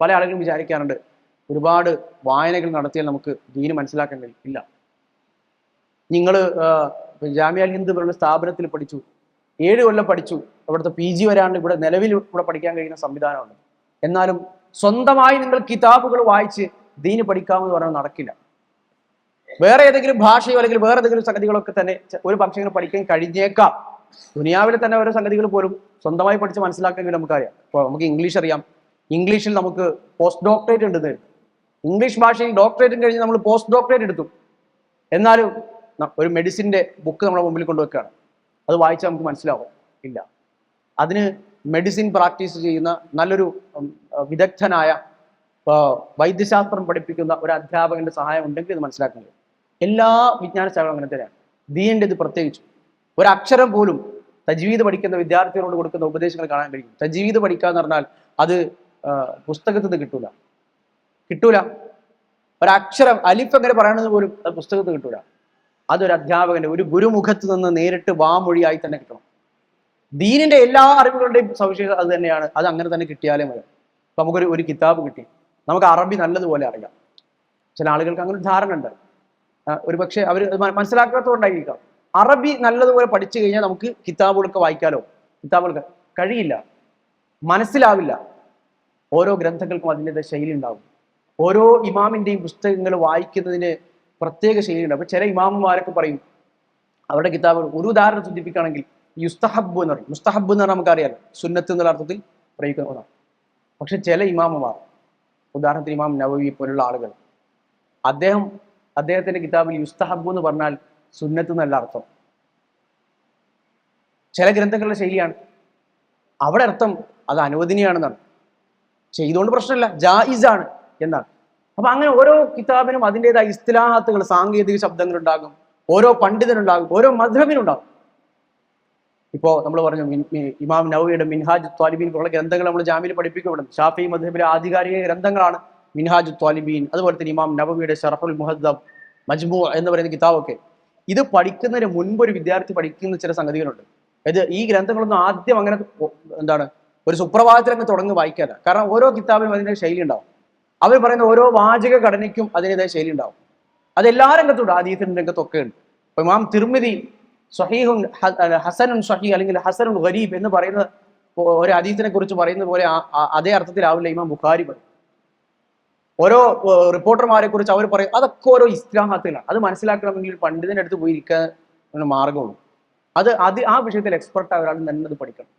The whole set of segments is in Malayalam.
പല ആളുകളും വിചാരിക്കാറുണ്ട് ഒരുപാട് വായനകൾ നടത്തിയാൽ നമുക്ക് ദീന് മനസ്സിലാക്കാൻ കഴിയും ഇല്ല. നിങ്ങൾ ജാമ്യാൽ ഹിന്ദ് പോലുള്ള സ്ഥാപനത്തിൽ പഠിച്ചു ഏഴ് കൊല്ലം പഠിച്ചു അവിടുത്തെ പി ജി വരാണ്ട് ഇവിടെ നിലവിൽ ഇവിടെ പഠിക്കാൻ കഴിയുന്ന സംവിധാനമുണ്ട്. എന്നാലും സ്വന്തമായി നിങ്ങൾ കിതാബുകൾ വായിച്ച് ദീന് പഠിക്കാമെന്ന് പറഞ്ഞാൽ നടക്കില്ല. വേറെ ഏതെങ്കിലും ഭാഷയോ അല്ലെങ്കിൽ വേറെ ഏതെങ്കിലും സംഗതികളൊക്കെ തന്നെ ഒരു പക്ഷേ പഠിക്കാൻ കഴിഞ്ഞേക്കാം. ദുനിയാവിലെ തന്നെ ഓരോ സംഗതികൾ പോലും സ്വന്തമായി പഠിച്ച് മനസ്സിലാക്കാൻ നമുക്കറിയാം. ഇപ്പോൾ നമുക്ക് ഇംഗ്ലീഷ് അറിയാം ഇംഗ്ലീഷിൽ നമുക്ക് പോസ്റ്റ് ഡോക്ടറേറ്റ് ഉണ്ട് ഇംഗ്ലീഷ് ഭാഷയിൽ ഡോക്ടറേറ്റും കഴിഞ്ഞ് നമ്മൾ പോസ്റ്റ് ഡോക്ടറേറ്റ് എടുത്തു. എന്നാലും ഒരു മെഡിസിന്റെ ബുക്ക് നമ്മുടെ മുമ്പിൽ കൊണ്ടുവെക്കുകയാണ് അത് വായിച്ചാൽ നമുക്ക് മനസ്സിലാവും. ഇല്ല. അതിന് മെഡിസിൻ പ്രാക്ടീസ് ചെയ്യുന്ന നല്ലൊരു വിദഗ്ധനായ വൈദ്യശാസ്ത്രം പഠിപ്പിക്കുന്ന ഒരു അധ്യാപകന്റെ സഹായം ഉണ്ടെങ്കിൽ ഇത് മനസ്സിലാക്കാൻ കഴിയും. എല്ലാ വിജ്ഞാന ശാഖകളും അങ്ങനെ തന്നെയാണ്. ദീന്റെ ഇത് പ്രത്യേകിച്ചു. ഒരക്ഷരം പോലും തജ്വീദ് പഠിക്കുന്ന വിദ്യാർത്ഥികളോട് കൊടുക്കുന്ന ഉപദേശങ്ങൾ കാണാൻ കഴിയും. തജ്വീദ് പഠിക്കുക എന്ന് പറഞ്ഞാൽ അത് പുസ്തകത്തിൽ നിന്ന് കിട്ടൂല. കിട്ടൂല. ഒരക്ഷരം അലിഫ് അങ്ങനെ പറയണമെന്ന് പോലും അത് പുസ്തകത്തിൽ കിട്ടൂല. അതൊരു അധ്യാപകന്റെ ഒരു ഗുരുമുഖത്ത് നിന്ന് നേരിട്ട് വാമൊഴിയായി തന്നെ കിട്ടണം. ദീനിന്റെ എല്ലാ അറിവുകളുടെയും സവിശേഷത അത് തന്നെയാണ്. അത് അങ്ങനെ തന്നെ കിട്ടിയാലേ മതി. നമുക്കൊരു ഒരു കിതാബ് കിട്ടി. നമുക്ക് അറബി നല്ലതുപോലെ അറിയാം. ചില ആളുകൾക്ക് അങ്ങനെ ധാരണ ഉണ്ട്. ഒരു പക്ഷേ അവർ മനസ്സിലാക്കാത്തതുകൊണ്ടായിരിക്കാം. അറബി നല്ലതുപോലെ പഠിച്ചു കഴിഞ്ഞാൽ നമുക്ക് കിതാബുകളൊക്കെ വായിക്കാലോ? കിതാബുകളൊക്കെ കഴിയില്ല. മനസ്സിലാവില്ല. ഓരോ ഗ്രന്ഥങ്ങൾക്കും അതിന്റെതായ ശൈലി ഉണ്ടാവും ഓരോ ഇമാമിന്റെയും പുസ്തകങ്ങൾ വായിക്കുന്നതിന് പ്രത്യേക ശൈലി ഉണ്ടാവും അപ്പോൾ ചില ഇമാമുമാരൊക്കെ പറയും അവരുടെ കിതാബ് ഒരു ഉദാഹരണം സൂചിപ്പിക്കുകയാണെങ്കിൽ യുസ്തഹബ് എന്ന് പറയും. മുസ്തഹബ് എന്ന് പറഞ്ഞാൽ നമുക്കറിയാലോ സുന്നത്ത് എന്നുള്ള അർത്ഥത്തിൽ പ്രയോഗിക്കുന്നതാണ് പക്ഷെ ചില ഇമാമുമാർ ഉദാഹരണത്തിന് ഇമാം നവവി പോലുള്ള ആളുകൾ അദ്ദേഹം അദ്ദേഹത്തിന്റെ കിതാബിൽ യുസ്തഹബ് എന്ന് പറഞ്ഞാൽ സുന്നത്ത് എന്നല്ല അർത്ഥം. ചില ഗ്രന്ഥങ്ങളുടെ ശൈലിയാണ്. അവിടെ അർത്ഥം അത് അനുവദനീയാണെന്നാണ് ചെയ്തുകൊണ്ട് പ്രശ്നമില്ല. ജായിസാണ് എന്നാണ്. അപ്പൊ അങ്ങനെ ഓരോ കിതാബിനും അതിന്റെതായ ഇസ്തിലാഹത്തുകൾ സാങ്കേതിക ശബ്ദങ്ങൾ ഉണ്ടാകും ഓരോ പണ്ഡിതനുണ്ടാകും. ഓരോ മധുരമിനുണ്ടാകും ഇപ്പോ നമ്മൾ പറഞ്ഞു ഇമാം നവിയുടെ മിൻഹാജ് ത്വാലിബീൻ പോലുള്ള ഗ്രന്ഥങ്ങൾ നമ്മൾ ജാമ്യയിൽ പഠിപ്പിക്കപ്പെടുന്നു. ഷാഫി മധുബിലെ ആധികാരിക ഗ്രന്ഥങ്ങളാണ് മിൻഹാജ് ത്വാലിബീൻ അതുപോലെ തന്നെ ഇമാം നവവിയുടെ ഷറഫുൽ മുഹദ്ദബ് മജ്മു എന്ന് പറയുന്ന കിതാബൊക്കെ. ഇത് പഠിക്കുന്നതിന് മുൻപ് ഒരു വിദ്യാർത്ഥി പഠിക്കുന്ന ചില സംഗതികളുണ്ട്. ഇത് ഈ ഗ്രന്ഥങ്ങളൊന്നും ആദ്യം അങ്ങനെ എന്താണ് ഒരു സുപ്രഭാതത്തിലങ്ങ് തുടങ്ങി വായിക്കാതെ കാരണം ഓരോ കിതാബിനും അതിന്റെ ശൈലി ഉണ്ടാവും അവർ പറയുന്ന ഓരോ വാചക ഘടനയ്ക്കും അതിന്റെതായ ശൈലി ഉണ്ടാവും അത് എല്ലാ രംഗത്തുണ്ട്. ആദീത്തിന്റെ രംഗത്തൊക്കെ ഉണ്ട്. ഇപ്പം മാം തിർമിതി സഹീഹുൻ ഹസനുൻ സഹീ അല്ലെങ്കിൽ ഹസനുൻ ഗരീബ് എന്ന് പറയുന്ന ഒരു ഹദീസിനെ കുറിച്ച് പറയുന്നത് പോലെ അതേ അർത്ഥത്തിലാവില്ല ഇമാം ബുഖാരി പറയും. ഓരോ റിപ്പോർട്ടർമാരെ കുറിച്ച് അവർ പറയും. അതൊക്കെ ഓരോ ഇസ്ലാഹാത്തുകളാണ് അത് മനസ്സിലാക്കണമെങ്കിൽ ഒരു പണ്ഡിതന്റെ അടുത്ത് പോയി ഇരിക്കാൻ ഒരു മാർഗമുള്ളൂ അത് അത് ആ വിഷയത്തിൽ എക്സ്പെർട്ട് ആയ ഒരാൾ തന്നെ അത് പഠിക്കണം.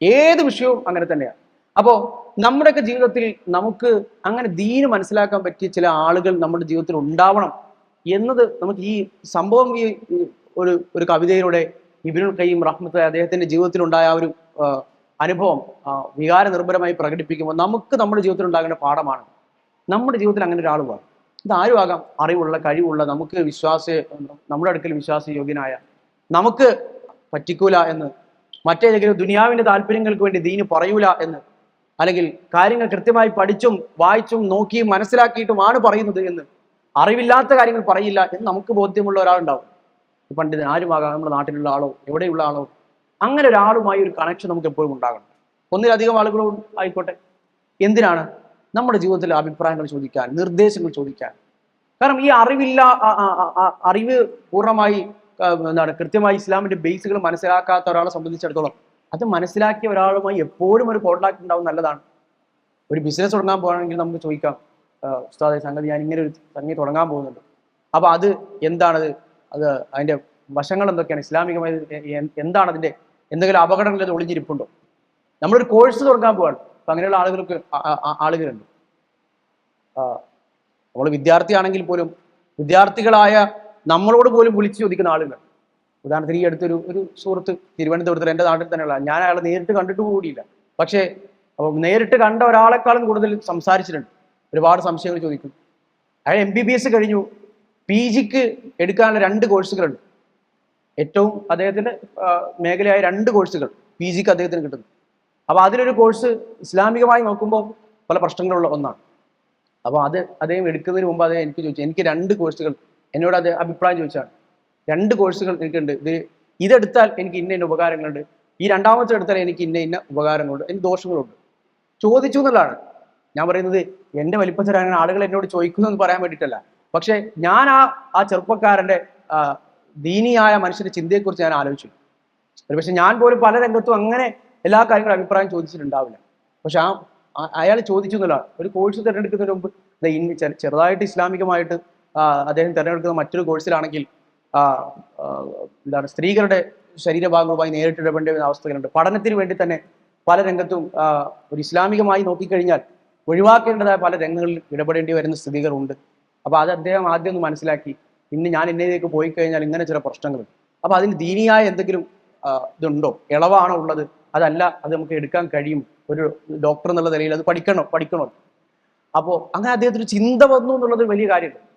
ഏത് വിഷയവും അങ്ങനെ തന്നെയാണ് അപ്പോൾ നമ്മുടെയൊക്കെ ജീവിതത്തിൽ നമുക്ക് അങ്ങനെ ദീന് മനസ്സിലാക്കാൻ പറ്റിയ ചില ആളുകൾ നമ്മുടെ ജീവിതത്തിൽ ഉണ്ടാവണം എന്നത് നമുക്ക് ഈ സംഭവം ഈ ഒരു ഒരു കവിതയിലൂടെ ഇബിനുൽ കയ്യും റഹ്മത്ത് അദ്ദേഹത്തിന്റെ ആ ഒരു അനുഭവം വികാര നിർഭരമായി പ്രകടിപ്പിക്കുമ്പോൾ നമുക്ക് നമ്മുടെ ജീവിതത്തിൽ ഉണ്ടാകേണ്ട പാഠമാണ്. നമ്മുടെ ജീവിതത്തിൽ അങ്ങനെ ഒരാൾ വേണം. ഇത് ആരും ആകാം അറിവുള്ള കഴിവുള്ള നമുക്ക് വിശ്വാസ നമ്മുടെ അടുക്കൽ വിശ്വാസയോഗ്യനായ നമുക്ക് പറ്റിക്കൂല എന്ന് മറ്റേതെങ്കിലും ദുനിയാവിന്റെ താല്പര്യങ്ങൾക്ക് വേണ്ടി ദീന് പറയൂല എന്ന്. അല്ലെങ്കിൽ കാര്യങ്ങൾ കൃത്യമായി പഠിച്ചും വായിച്ചും നോക്കിയും മനസ്സിലാക്കിയിട്ടുമാണ് പറയുന്നത് എന്ന്. അറിവില്ലാത്ത കാര്യങ്ങൾ പറയില്ല എന്ന് നമുക്ക് ബോധ്യമുള്ള ഒരാളുണ്ടാവും. ഈ പണ്ഡിതൻ ആരുമാകാം? നമ്മുടെ നാട്ടിലുള്ള ആളോ എവിടെയുള്ള ആളോ? അങ്ങനെ ഒരാളുമായി ഒരു കണക്ഷൻ നമുക്ക് എപ്പോഴും ഉണ്ടാകണം. ഒന്നിലധികം ആളുകളും ആയിക്കോട്ടെ. എന്തിനാണ്? നമ്മുടെ ജീവിതത്തിലെ അഭിപ്രായങ്ങൾ ചോദിക്കാൻ നിർദ്ദേശങ്ങൾ ചോദിക്കാൻ. കാരണം ഈ അറിവില്ല അറിവ് പൂർണമായി എന്താണ് കൃത്യമായി ഇസ്ലാമിന്റെ ബേസുകൾ മനസ്സിലാക്കാത്ത ഒരാളെ സംബന്ധിച്ചിടത്തോളം അത് മനസ്സിലാക്കിയ ഒരാളുമായി എപ്പോഴും ഒരു കോൺടാക്ട് ഉണ്ടാവും നല്ലതാണ്. ഒരു ബിസിനസ് തുടങ്ങാൻ പോകണമെങ്കിൽ നമുക്ക് ചോദിക്കാം ഉസ്താദെ സംഗതി ഞാൻ ഇങ്ങനെ ഒരു സംഗതി തുടങ്ങാൻ പോകുന്നുണ്ട്. അപ്പോൾ അത് എന്താണത് അത് അതിന്റെ വശങ്ങൾ എന്തൊക്കെയാണ്? ഇസ്ലാമികമായി എന്താണ് അതിന്റെ എന്തെങ്കിലും അപകടങ്ങൾ അത് ഒളിഞ്ഞിരിപ്പുണ്ടോ? നമ്മളൊരു കോഴ്സ് തുടങ്ങാൻ പോവാണ്. അപ്പൊ അങ്ങനെയുള്ള ആളുകൾക്ക് ആളുകളുണ്ട്. നമ്മൾ വിദ്യാർത്ഥിയാണെങ്കിൽ പോലും വിദ്യാർത്ഥികളായ നമ്മളോട് പോലും വിളിച്ചു ചോദിക്കുന്ന ആളുകൾ. ഉദാഹരണത്തിന് ഈ അടുത്തൊരു ഒരു സുഹൃത്ത് തിരുവനന്തപുരത്ത് എന്റെ നാട്ടിൽ തന്നെയുള്ള ഞാൻ അയാളെ നേരിട്ട് കണ്ടിട്ട് കൂടിയില്ല. പക്ഷേ നേരിട്ട് കണ്ട ഒരാളെക്കാളും കൂടുതൽ സംസാരിച്ചിട്ടുണ്ട്. ഒരുപാട് സംശയങ്ങൾ ചോദിക്കും. അയാൾ എം ബി ബി എസ് കഴിഞ്ഞു. പി ജിക്ക് എടുക്കാനുള്ള രണ്ട് കോഴ്സുകളുണ്ട്. ഏറ്റവും അദ്ദേഹത്തിന്റെ മേഖലയായ രണ്ട് കോഴ്സുകൾ പി ജിക്ക് അദ്ദേഹത്തിന് കിട്ടുന്നു. അപ്പോൾ അതിലൊരു കോഴ്സ് ഇസ്ലാമികമായി നോക്കുമ്പോൾ പല പ്രശ്നങ്ങളുള്ള ഒന്നാണ്. അപ്പോൾ അത് അദ്ദേഹം എടുക്കുന്നതിന് മുമ്പ് അദ്ദേഹം എനിക്ക് ചോദിച്ചു എനിക്ക് രണ്ട് കോഴ്സുകൾ എന്നോട് അത് അഭിപ്രായം ചോദിച്ചാണ് രണ്ട് കോഴ്സുകൾ എനിക്കുണ്ട്. ഇത് ഇതെടുത്താൽ എനിക്ക് ഇന്ന ഇന്ന ഉപകാരങ്ങളുണ്ട്. ഈ രണ്ടാമത്തെ എടുത്താൽ എനിക്ക് ഇന്ന ഇന്ന ഉപകാരങ്ങളുണ്ട്. എനിക്ക് ദോഷങ്ങളുണ്ട്. ചോദിച്ചു എന്നുള്ളതാണ്. ഞാൻ പറയുന്നത് എന്റെ വലിപ്പത്തിലാണ് ആളുകൾ എന്നോട് ചോദിക്കുന്നു എന്ന് പറയാൻ വേണ്ടിയിട്ടല്ല. പക്ഷേ ഞാൻ ആ ആ ചെറുപ്പക്കാരന്റെ ദീനിയായ മനുഷ്യന്റെ ചിന്തയെക്കുറിച്ച് ഞാൻ ആലോചിച്ചു പക്ഷെ ഞാൻ പോലും പല രംഗത്തും അങ്ങനെ എല്ലാ കാര്യങ്ങളും അഭിപ്രായം ചോദിച്ചിട്ടുണ്ടാവില്ല. പക്ഷെ ആ അയാൾ ചോദിച്ചു എന്നുള്ളതാണ്. ഒരു കോഴ്സ് തിരഞ്ഞെടുക്കുന്നതിന് മുമ്പ് ചെറുതായിട്ട് ഇസ്ലാമികമായിട്ട് അദ്ദേഹം തിരഞ്ഞെടുക്കുന്ന മറ്റൊരു കോഴ്സിലാണെങ്കിൽ എന്താണ് സ്ത്രീകളുടെ ശരീരഭാഗങ്ങളുമായി നേരിട്ട് ഇടപെടേണ്ട അവസ്ഥകളുണ്ട്. പഠനത്തിന് വേണ്ടി തന്നെ പല രംഗത്തും ഒരു ഇസ്ലാമികമായി നോക്കിക്കഴിഞ്ഞാൽ ഒഴിവാക്കേണ്ടതായ പല രംഗങ്ങളിൽ ഇടപെടേണ്ടി വരുന്ന സ്ഥിതികളുണ്ട്. അപ്പോൾ അത് അദ്ദേഹം ആദ്യം ഒന്ന് മനസ്സിലാക്കി ഇന്ന് ഞാൻ എന്നിലേക്ക് പോയി കഴിഞ്ഞാൽ ഇങ്ങനെ ചില പ്രശ്നങ്ങളുണ്ട് അപ്പോൾ അതിന് ദീനിയായ എന്തെങ്കിലും ഇതുണ്ടോ? ഇളവാണോ ഉള്ളത്? അതല്ല അത് നമുക്ക് എടുക്കാൻ കഴിയും. ഒരു ഡോക്ടർ എന്നുള്ള നിലയിൽ അത് പഠിക്കണോ പഠിക്കണോ? അപ്പോൾ അങ്ങനെ അദ്ദേഹത്തിന് ചിന്ത വന്നു എന്നുള്ളത് വലിയ കാര്യമുണ്ട്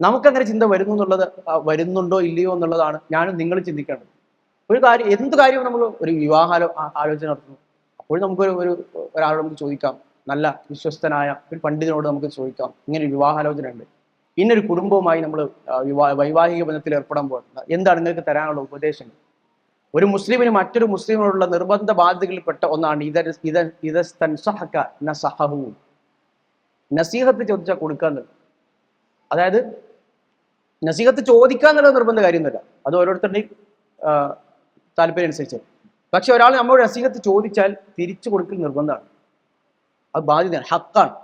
നമുക്കങ്ങനെ ചിന്ത വരുന്നു എന്നുള്ളത് വരുന്നുണ്ടോ ഇല്ലയോ എന്നുള്ളതാണ് ഞാനും നിങ്ങൾ ചിന്തിക്കേണ്ടത്. ഒരു കാര്യം എന്ത് കാര്യവും നമ്മൾ ഒരു വിവാഹ ആലോചന നടത്തുന്നു. അപ്പോൾ നമുക്കൊരു ഒരു ഒരാളോട് നമുക്ക് ചോദിക്കാം. നല്ല വിശ്വസ്തനായ ഒരു പണ്ഡിതനോട് നമുക്ക് ചോദിക്കാം. ഇങ്ങനെ ഒരു വിവാഹാലോചന ഉണ്ട് ഇന്നൊരു കുടുംബവുമായി നമ്മൾ വിവാഹ വൈവാഹിക ബന്ധത്തിൽ ഏർപ്പെടാൻ പോകുന്നത് എന്താണ് നിങ്ങൾക്ക് തരാനുള്ള ഉപദേശങ്ങൾ? ഒരു മുസ്ലിമിന് മറ്റൊരു മുസ്ലിമിനോടുള്ള നിർബന്ധ ബാധ്യതകളിൽപ്പെട്ട ഒന്നാണ് ഇതര ഇത ഇതസ്തൻസഹക നസഹവും നസീഹത്ത് ചോദിച്ചാൽ കൊടുക്കുക അതായത് നസീഹത്ത് ചോദിക്കുക എന്നുള്ള നിർബന്ധ കാര്യമൊന്നുമില്ല. അത് ഓരോരുത്തരുടെയും താല്പര്യം അനുസരിച്ച്. പക്ഷെ ഒരാൾ നമ്മളോട് നസീഹത്ത് ചോദിച്ചാൽ തിരിച്ചു കൊടുക്കൽ നിർബന്ധമാണ്. അത് ബാധ്യതയാണ്. ഹക്കാണ്.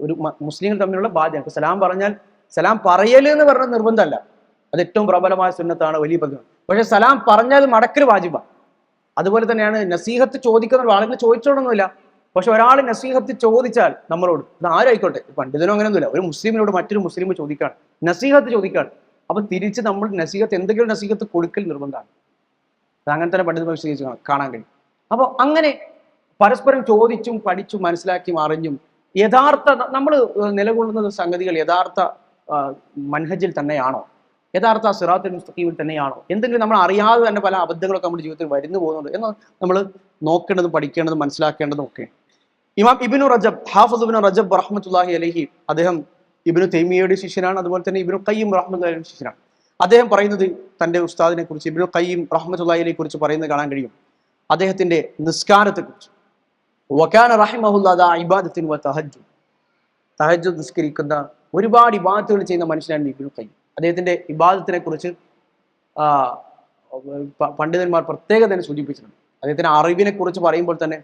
ഒരു മുസ്ലിങ്ങൾ തമ്മിലുള്ള ബാധ്യത സലാം പറഞ്ഞാൽ സലാം പറയൽ എന്ന് പറഞ്ഞ നിർബന്ധമല്ല. അത് ഏറ്റവും പ്രബലമായ സുന്നത്താണ് വലിയ പദ്ധതി. പക്ഷെ സലാം പറഞ്ഞാൽ മടക്കൽ വാജിബാണ്. അതുപോലെ തന്നെയാണ് നസീഹത്ത് ചോദിക്കുന്ന ആളുകൾ ചോദിച്ചോടൊന്നുമില്ല പക്ഷെ ഒരാൾ നസീഹത്ത് ചോദിച്ചാൽ നമ്മളോട് ഇത് ആരായിക്കോട്ടെ? പണ്ഡിതനോ അങ്ങനെയൊന്നുമില്ല. ഒരു മുസ്ലിമിനോട് മറ്റൊരു മുസ്ലിം ചോദിക്കാണ് നസീഹത്ത് ചോദിക്കാണ് അപ്പൊ തിരിച്ച് നമ്മൾ നസീഹത്ത് എന്തെങ്കിലും നസീഹത്ത് കൊടുക്കൽ നിർബന്ധമാണ്. അങ്ങനെ തന്നെ പണ്ഡിതന്മാർ വിശദീകരിച്ച് കാണാൻ- കാണാൻ കഴിയും. അപ്പോൾ അങ്ങനെ പരസ്പരം ചോദിച്ചും പഠിച്ചും മനസ്സിലാക്കിയും അറിഞ്ഞും യഥാർത്ഥ നമ്മൾ നിലകൊള്ളുന്ന സംഗതികൾ യഥാർത്ഥ മൻഹജിൽ തന്നെയാണോ? യഥാർത്ഥ സിറാത്തിൽ മുസ്തഖീമിൽ തന്നെയാണോ? എന്തെങ്കിലും നമ്മൾ അറിയാതെ തന്നെ പല അബദ്ധങ്ങളൊക്കെ നമ്മുടെ ജീവിതത്തിൽ വരുന്നു പോകുന്നുണ്ട്. എന്ന് നമ്മൾ നോക്കേണ്ടതും പഠിക്കേണ്ടതും മനസ്സിലാക്കേണ്ടതും ഒക്കെ. ഇമാം ഇബിനു റജബ് ഹാഫിദ് ഇബിനു റജബ് റഹ്മത്തുല്ലാഹി അലഹി അദ്ദേഹം ഇബിനു തൈമിയയുടെ ശിഷ്യനാണ് അതുപോലെ തന്നെ ഇബിനു കയ്യും റഹ്മത്തുല്ലാഹിയുടെ ശിഷ്യനാണ്. അദ്ദേഹം പറയുന്നത് തന്റെ ഉസ്താദിനെ കുറിച്ച് ഇബിനു കയ്യം റഹ്മത്തുല്ലാഹിനെ കുറിച്ച് പറയുന്നത് കാണാൻ കഴിയും. അദ്ദേഹത്തിന്റെ നിസ്കാരത്തെ കുറിച്ച് വ തഹജ്ജു തഹജ്ജു നിസ്കരിക്കുന്ന ഒരുപാട് ഇബാദത്തുകൾ ചെയ്യുന്ന മനുഷ്യനാണ് ഇബിനു കയ്യും അദ്ദേഹത്തിന്റെ ഇബാദത്തിനെ കുറിച്ച് പണ്ഡിതന്മാർ പ്രത്യേകം തന്നെ സൂചിപ്പിച്ചിട്ടുണ്ട്. അദ്ദേഹത്തിന്റെ അറിവിനെ കുറിച്ച് പറയുമ്പോൾ തന്നെ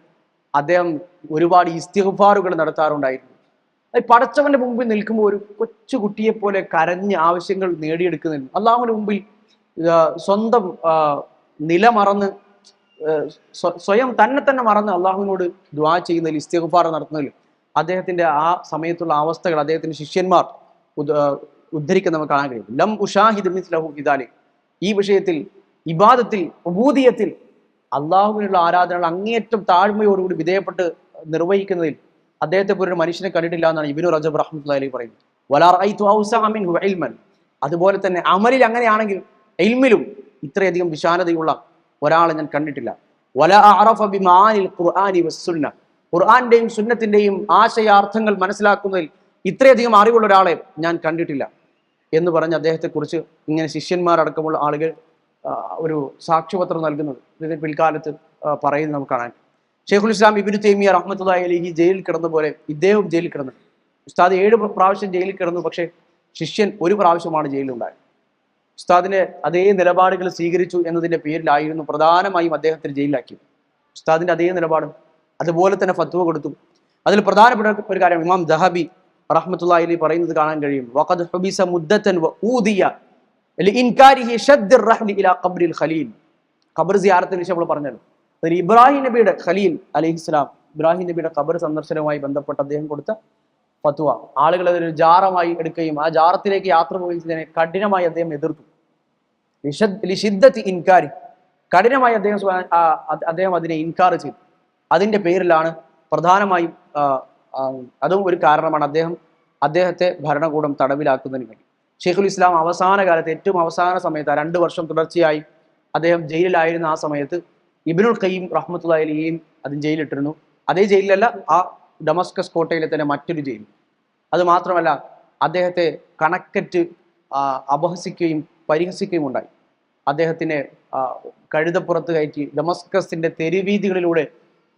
അദ്ദേഹം ഒരുപാട് ഇസ്തിഗ്ഫാറുകൾ നടത്താറുണ്ടായിരുന്നു. പടച്ചവന്റെ മുമ്പിൽ നിൽക്കുമ്പോൾ ഒരു കൊച്ചുകുട്ടിയെ പോലെ കരഞ്ഞ് ആവശ്യങ്ങൾ നേടിയെടുക്കുന്നില്ല അള്ളാഹുവിന്റെ മുമ്പിൽ സ്വന്തം നില മറന്ന് സ്വയം തന്നെ തന്നെ മറന്ന് അള്ളാഹുവിനോട് ദ്വാ ചെയ്യുന്നതിൽ ഇസ്തിഗ്ഫാർ നടത്തുന്നതിൽ അദ്ദേഹത്തിന്റെ ആ സമയത്തുള്ള അവസ്ഥകൾ അദ്ദേഹത്തിന്റെ ശിഷ്യന്മാർ ഉദ്ധരിക്കാൻ നമുക്ക് കാണാൻ കഴിയും. ലം ഉഷാഹിദ് മിസ്ലഹു ഇദാലി ഈ വിഷയത്തിൽ ഇബാദത്തിൽ ഉബൂദിയത്തിൽ അള്ളാഹുവിനുള്ള ആരാധനകൾ അങ്ങേയറ്റം താഴ്മയോടുകൂടി വിധേയപ്പെട്ട് നിർവഹിക്കുന്നതിൽ അദ്ദേഹത്തെ പോലൊരു മനുഷ്യനെ കണ്ടിട്ടില്ല എന്നാണ് ഇബിനു റജബ് റഹ്മി പറയുന്നത്. വലാർമൻ അതുപോലെ തന്നെ അമലിൽ അങ്ങനെയാണെങ്കിൽ എൽമിലും ഇത്രയധികം വിശാലതയുള്ള ഒരാളെ ഞാൻ കണ്ടിട്ടില്ല. വല അഅറഫ ബിമാനിൽ ഖുർആനി വസ്സുന്ന ഖുർആാന്റെയും സുന്നത്തിന്റെയും ആശയാർത്ഥങ്ങൾ മനസ്സിലാക്കുന്നതിൽ ഇത്രയധികം അറിവുള്ള ഒരാളെ ഞാൻ കണ്ടിട്ടില്ല എന്ന് പറഞ്ഞ് അദ്ദേഹത്തെക്കുറിച്ച് ഇങ്ങനെ ശിഷ്യന്മാരടക്കമുള്ള ആളുകൾ ഒരു സാക്ഷ്യപത്രം നൽകുന്നത്. ഇതിന് പിൽക്കാലത്ത് പറയുന്നത് നമുക്ക് കാണാൻ. ഷെയ്ഖുൽ ഇസ്ലാം ഇബിനു തൈമിയ റഹ്മത്തുള്ളാഹി അലിഹി ജയിലിൽ കിടന്ന പോലെ ഇദ്ദേഹം ജയിലിൽ കിടന്നു. ഉസ്താദ് ഏഴ് പ്രാവശ്യം ജയിലിൽ കിടന്നു പക്ഷേ ശിഷ്യൻ ഒരു പ്രാവശ്യമാണ് ജയിലിലുണ്ടായത്. ഉസ്താദിനെ അതേ നിലപാടുകൾ സ്വീകരിച്ചു എന്നതിന്റെ പേരിലായിരുന്നു പ്രധാനമായും അദ്ദേഹത്തിന് ജയിലിലാക്കിയത്. ഉസ്താദിന്റെ അതേ നിലപാട് അതുപോലെ തന്നെ ഫത്വ കൊടുത്തു. അതിൽ പ്രധാനപ്പെട്ട ഒരു കാര്യം ഇമാം ദഹബി റഹ്മത്തുള്ള അലി പറയുന്നത് കാണാൻ കഴിയും. വഖദ് ഖലീൽ. ഖബർ സിയാറത്തിന് നമ്മൾ പറഞ്ഞല്ലോ. അതിൽ ഇബ്രാഹിം നബിയുടെ ഖലീൽ അലൈഹിസ്സലാം ഇബ്രാഹിം നബിയുടെ ഖബർ സന്ദർശനവുമായി ബന്ധപ്പെട്ട് അദ്ദേഹം കൊടുത്ത ഫത്വ. ആളുകൾ അതൊരു ജാറമായി എടുക്കുകയും ആ ജാറത്തിലേക്ക് യാത്ര പോയതിനെ കഠിനമായി അദ്ദേഹം എതിർത്തു. ലിഷദ്- ലിഷിദ്ദത്തി ഇൻകാരി. കഠിനമായി അദ്ദേഹം അദ്ദേഹം അതിനെ ഇൻകാർ ചെയ്തു. അതിന്റെ പേരിലാണ് പ്രധാനമായും അതും ഒരു കാരണമാണ് അദ്ദേഹം അദ്ദേഹത്തെ ഭരണകൂടം തടവിലാക്കുന്നതിന് വേണ്ടി. ഷെയ്ഖുൽ ഇസ്ലാം അവസാന കാലത്ത് ഏറ്റവും അവസാന സമയത്ത് രണ്ട് വർഷം തുടർച്ചയായി അദ്ദേഹം ജയിലിലായിരുന്ന ആ സമയത്ത് ഇബിനുൽ ഖയ്യം റഹ്മത്തുള്ളയിലെയും അതും ജയിലിട്ടിരുന്നു. അതേ ജയിലിലല്ല ആ ഡമസ്കസ് കോട്ടയിലെ തന്നെ മറ്റൊരു ജയിൽ. അത് മാത്രമല്ല അദ്ദേഹത്തെ കണക്കറ്റ് അപഹസിക്കുകയും പരിഹസിക്കുകയും ഉണ്ടായി. അദ്ദേഹത്തിനെ കഴുതപ്പുറത്ത് കയറ്റി ഡമസ്കസിന്റെ തെരുവീതികളിലൂടെ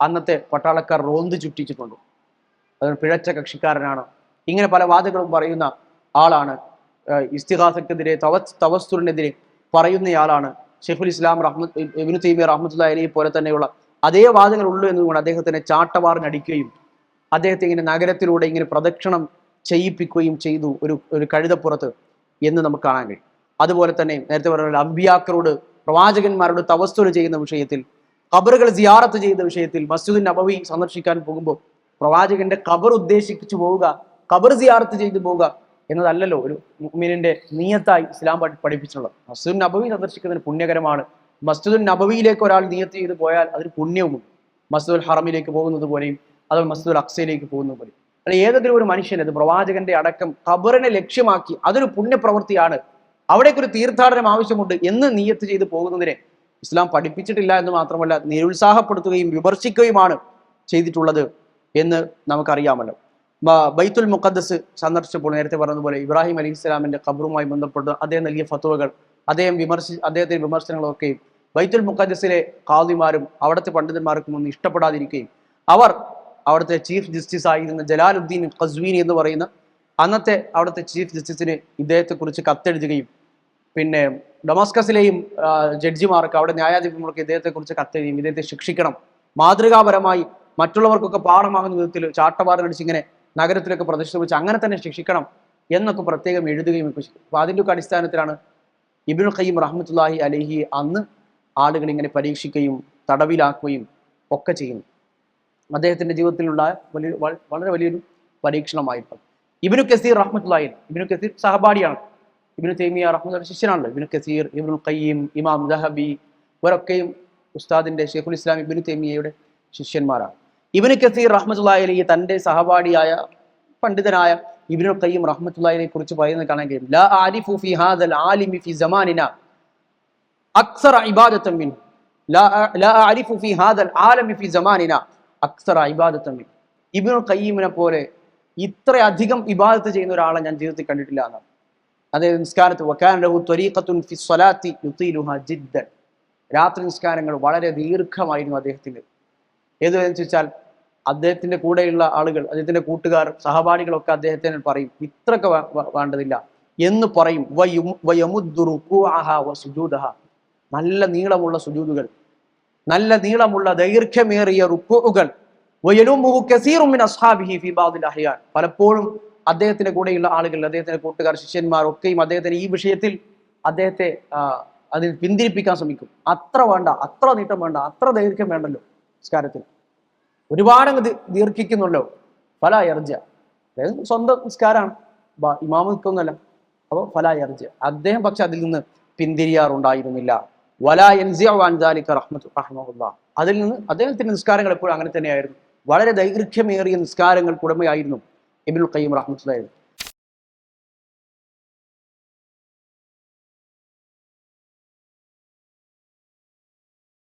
അന്നത്തെ പട്ടാളക്കാർ റോന്ത് ചുറ്റിച്ചിട്ടുണ്ട്. അതൊരു പിഴച്ച കക്ഷിക്കാരനാണ്. ഇങ്ങനെ പല വാദങ്ങളും പറയുന്ന ആളാണ് ഇസ്തിഹാസക്കെതിരെ തവ തവസ്തുറിനെതിരെ പറയുന്നയാളാണ് ഷെയ്ഖുൽ ഇസ്ലാം റഹ്മത്ത് ഇബിനു തൈമി റഹ്മത്തുള്ള അലിയെ പോലെ തന്നെയുള്ള അതേ വാദങ്ങൾ ഉള്ളൂ എന്നുകൊണ്ട് അദ്ദേഹത്തിനെ ചാട്ടവാറിനടിക്കുകയും അദ്ദേഹത്തെ ഇങ്ങനെ നഗരത്തിലൂടെ ഇങ്ങനെ പ്രദക്ഷിണം ചെയ്യിപ്പിക്കുകയും ചെയ്തു ഒരു ഒരു കഴുതപ്പുറത്ത് എന്ന് നമുക്ക് കാണാൻ കഴിയും. അതുപോലെ തന്നെ നേരത്തെ പറഞ്ഞ അമ്പിയാക്കരോട് പ്രവാചകന്മാരോട് തവസ്തുര ചെയ്യുന്ന വിഷയത്തിൽ ഖബറുകൾ സിയാറത്ത് ചെയ്യുന്ന വിഷയത്തിൽ മസ്ജിദ് നബവി സന്ദർശിക്കാൻ പോകുമ്പോൾ പ്രവാചകന്റെ ഖബർ ഉദ്ദേശിച്ചു പോവുക ഖബർ സിയാറത്ത് ചെയ്തു പോവുക എന്നതല്ലല്ലോ ഒരു മുഅ്മിനിന്റെ നിയത്തായി ഇസ്ലാം പഠിപ്പിച്ചിട്ടുള്ളത്. മസ്ജിദ് നബവി സന്ദർശിക്കുന്നതിന് പുണ്യകരമാണ്. മസ്ജിദുൽ നബവിയിലേക്ക് ഒരാൾ നിയത്ത് ചെയ്ത് പോയാൽ അതൊരു പുണ്യവുമുണ്ട് മസ്ജിദുൽ ഹറമിലേക്ക് പോകുന്നത് പോലെയും അഥവാ മസ്ജിദുൽ അക്സയിലേക്ക് പോകുന്നത് പോലെയും. അല്ല ഏതെങ്കിലും ഒരു മനുഷ്യൻ അത് പ്രവാചകന്റെ അടക്കം ഖബറിനെ ലക്ഷ്യമാക്കി അതൊരു പുണ്യപ്രവൃത്തിയാണ്. അവിടേക്കൊരു തീർത്ഥാടനം ആവശ്യമുണ്ട് എന്ന് നിയത്ത് ചെയ്ത് പോകുന്നതിനെ ഇസ്ലാം പഠിപ്പിച്ചിട്ടില്ല എന്ന് മാത്രമല്ല നിരുത്സാഹപ്പെടുത്തുകയും വിമർശിക്കുകയുമാണ് ചെയ്തിട്ടുള്ളത് എന്ന് നമുക്കറിയാമല്ലോ. ബൈത്തുൽ മുഖദ്ദസ് സന്ദർശിച്ചപ്പോൾ നേരത്തെ പറഞ്ഞതുപോലെ ഇബ്രാഹിം അലി ഇസ്ലാമിന്റെ ഖബറുമായി ബന്ധപ്പെട്ട് അദ്ദേഹം നൽകിയ ഫത്തുവകൾ അദ്ദേഹം വിമർശി അദ്ദേഹത്തിന്റെ വിമർശനങ്ങളൊക്കെയും ബൈത്തുൽ മുഖദ്ദസിലെ ഖാദിമാരും അവിടുത്തെ പണ്ഡിതന്മാർക്കും ഒന്നും ഇഷ്ടപ്പെടാതിരിക്കുകയും അവർ അവിടുത്തെ ചീഫ് ജസ്റ്റിസ് ആയിരുന്ന ജലാലുദ്ദീൻ ഖസ്വീനി എന്ന് പറയുന്ന അന്നത്തെ അവിടുത്തെ ചീഫ് ജസ്റ്റിസിന് ഇദ്ദേഹത്തെക്കുറിച്ച് കത്തെഴുതുകയും പിന്നെ ഡൊമാസ്കസിലെയും ജഡ്ജിമാർക്ക് അവിടെ ന്യായാധിപന്മാർക്ക് ഇദ്ദേഹത്തെക്കുറിച്ച് കത്തെഴുതിയും ഇദ്ദേഹത്തെ ശിക്ഷിക്കണം. മാതൃകാപരമായി മറ്റുള്ളവർക്കൊക്കെ പാഠമാകുന്ന വിധത്തിൽ ചാട്ടവാറുകടിച്ച് ഇങ്ങനെ നഗരത്തിലൊക്കെ പ്രദർശനം അങ്ങനെ തന്നെ ശിക്ഷിക്കണം എന്നൊക്കെ പ്രത്യേകം എഴുതുകയും ഒക്കെ ചെയ്തു. അപ്പൊ അതിന്റെ അടിസ്ഥാനത്തിലാണ് ഇബിനുൽ ഖയ്യം റഹ്മത്തുല്ലാഹി അലഹി അന്ന് ആളുകൾ ഇങ്ങനെ പരീക്ഷിക്കുകയും തടവിലാക്കുകയും ഒക്കെ ചെയ്യുന്നു. അദ്ദേഹത്തിന്റെ ജീവിതത്തിലുള്ള വലിയ വളരെ വലിയൊരു പരീക്ഷണമായിരുന്നു. ഇബിനു കസീർ റഹ്മത്തുല്ലാഹി ഇബിനു കസീർ സഹപാഠിയാണ്. ഇബിനു തേമിയ റഹ്മത്തുള്ള ശിഷ്യനാണല്ലോ ഇബിനു കസീർ ഇബിനുൽ ഖയ്യിം ഇമാം ദഹബി ഇവരൊക്കെയും ഉസ്താദിന്റെ ഷെയ്ഖുൽ ഇസ്ലാം ഇബിനു തേമിയയുടെ ശിഷ്യന്മാരാണ്. ഇബിനു കസീർ റഹ്മത്തുല്ലായി അലി തന്റെ സഹപാഠിയായ പണ്ഡിതനായ ഇബിനു ഖയ്യിം റഹ്മത്തുള്ളാഹിനെ കുറിച്ച് പറയുന്നത് കാണാൻ കഴിയും. ലാ ഫി ഹാദൽ ഫി അക്സറ മിൻ. ലാ ഫി ഹാദൽ ആലമി ഫി അക്സറ ഇബ്നുൽ ഖയ്യിമിനെ പോലെ ഇത്രയധികം ഇബാദത്ത് ചെയ്യുന്ന ഒരാളെ ഞാൻ ജീവിതത്തിൽ കണ്ടിട്ടില്ല എന്നാണ്. അതായത് നിസ്കാരത്ത് വക്കാൻ ഫി രാത്രി നിസ്കാരങ്ങൾ വളരെ ദീർഘമായിരുന്നു അദ്ദേഹത്തിന് ഏതുവെന്ന് ചോദിച്ചാൽ അദ്ദേഹത്തിന്റെ കൂടെയുള്ള ആളുകൾ അദ്ദേഹത്തിന്റെ കൂട്ടുകാർ സഹപാഠികളൊക്കെ അദ്ദേഹത്തിന് പറയും ഇത്രയൊക്കെ വേണ്ടതില്ല എന്ന് പറയും. നല്ല നീളമുള്ള സുജൂദുകൾ നല്ല നീളമുള്ള ദൈർഘ്യമേറിയ റുക്കുകൾ പലപ്പോഴും അദ്ദേഹത്തിന്റെ കൂടെയുള്ള ആളുകൾ അദ്ദേഹത്തിന്റെ കൂട്ടുകാർ ശിഷ്യന്മാർ ഒക്കെയും അദ്ദേഹത്തിന് ഈ വിഷയത്തിൽ അദ്ദേഹത്തെ അതിൽ പിന്തിരിപ്പിക്കാൻ ശ്രമിക്കും. അത്ര വേണ്ട അത്ര നീട്ടം വേണ്ട അത്ര ദൈർഘ്യം വേണ്ടല്ലോ നിസ്കാരത്തിൽ ഒരുപാട് അങ്ങ് ദീ- ദീർഘിക്കുന്നുണ്ടല്ലോ ഫല എർജ അതായത് സ്വന്തം നിസ്കാരമാണ്. ഇമാമ നിൽക്കുന്നല്ല അപ്പോൾ ഫല എർജ അദ്ദേഹം പക്ഷെ അതിൽ നിന്ന് പിന്തിരിയാറുണ്ടായിരുന്നില്ല. വലാ റഹ്മുല്ല അതിൽ നിന്ന് അദ്ദേഹത്തിന്റെ നിസ്കാരങ്ങൾ എപ്പോഴും അങ്ങനെ തന്നെയായിരുന്നു. വളരെ ദൈർഘ്യമേറിയ നിസ്കാരങ്ങൾ ഉടമയായിരുന്നു ഇബിനുൽ ഖയ്യിം റഹ്മത്തുള്ളായിരുന്നു